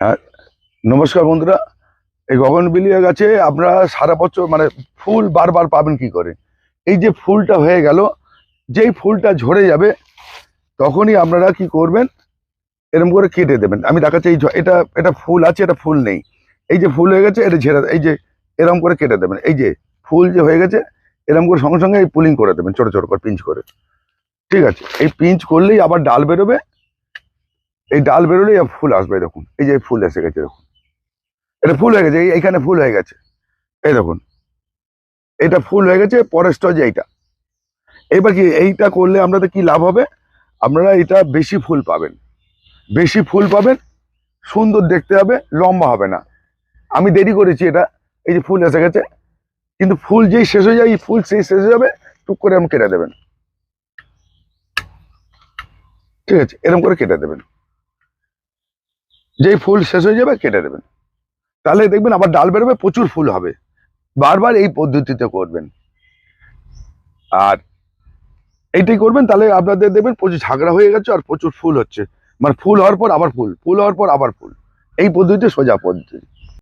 হ্যাঁ নমস্কার বন্ধুরা। এই গগনবিলিয়া গাছে, আপনারা সারা বছর মানে ফুল বারবার পাবেন কি করে? এই যে ফুলটা হয়ে গেল, যেই ফুলটা ঝরে যাবে, তখনই আপনারা কি করবেন এরকম করে কেটে দেবেন। আমি দেখাচ্ছি, এই এটা এটা ফুল আছে, এটা ফুল নেই। এই যে ফুল হয়ে গেছে, এটা ঝেড়ে, এই যে এরকম করে কেটে দেবেন। এই যে ফুল যে হয়ে গেছে এরকম করে সঙ্গে সঙ্গে এই পুলিং করে দেবেন, ছোট ছোট করে পিঞ্চ করে। ঠিক আছে, এই পিঞ্চ করলেই আবার ডাল বেরোবে এই ডাল বেরোলেই ফুল আসবে দেখুন। এই যে ফুল এসে গেছে, দেখুন। এটা ফুল হয়ে গেছে এইখানে ফুল হয়ে গেছে। এই দেখুন। এটা ফুল হয়ে গেছে পরের স্টেজে এইটা। এবার কি এইটা করলে আপনাদের কি লাভ হবে? আপনারা এটা বেশি ফুল পাবেন। বেশি ফুল পাবেন, সুন্দর দেখতে হবে, লম্বা হবে না। আমি দেরি করেছি এটা, এই যে ফুল এসে গেছে। কিন্তু ফুল যেই শেষ হয়ে যায়, এই ফুল সেই শেষ হয়ে যাবে, টুক করে আমি কেটে দেবেন। ঠিক আছে এরকম করে কেটে দেবেন। যেই ফুল শেষ হয়ে যাবে কেটে দেবেন। তাহলে দেখবেন আবার ডাল বেরোবে, প্রচুর ফুল হবে। বারবার এই পদ্ধতিতে করবেন। আর এইটাই করবেন, তাহলে আপনাদের দেখবেন প্রচুর ঝাগড়া হয়ে গেছে আর প্রচুর ফুল হচ্ছে। মানে ফুল হওয়ার পর আবার ফুল ফুল হওয়ার পর আবার ফুল। এই পদ্ধতিতে সোজা পদ্ধতি।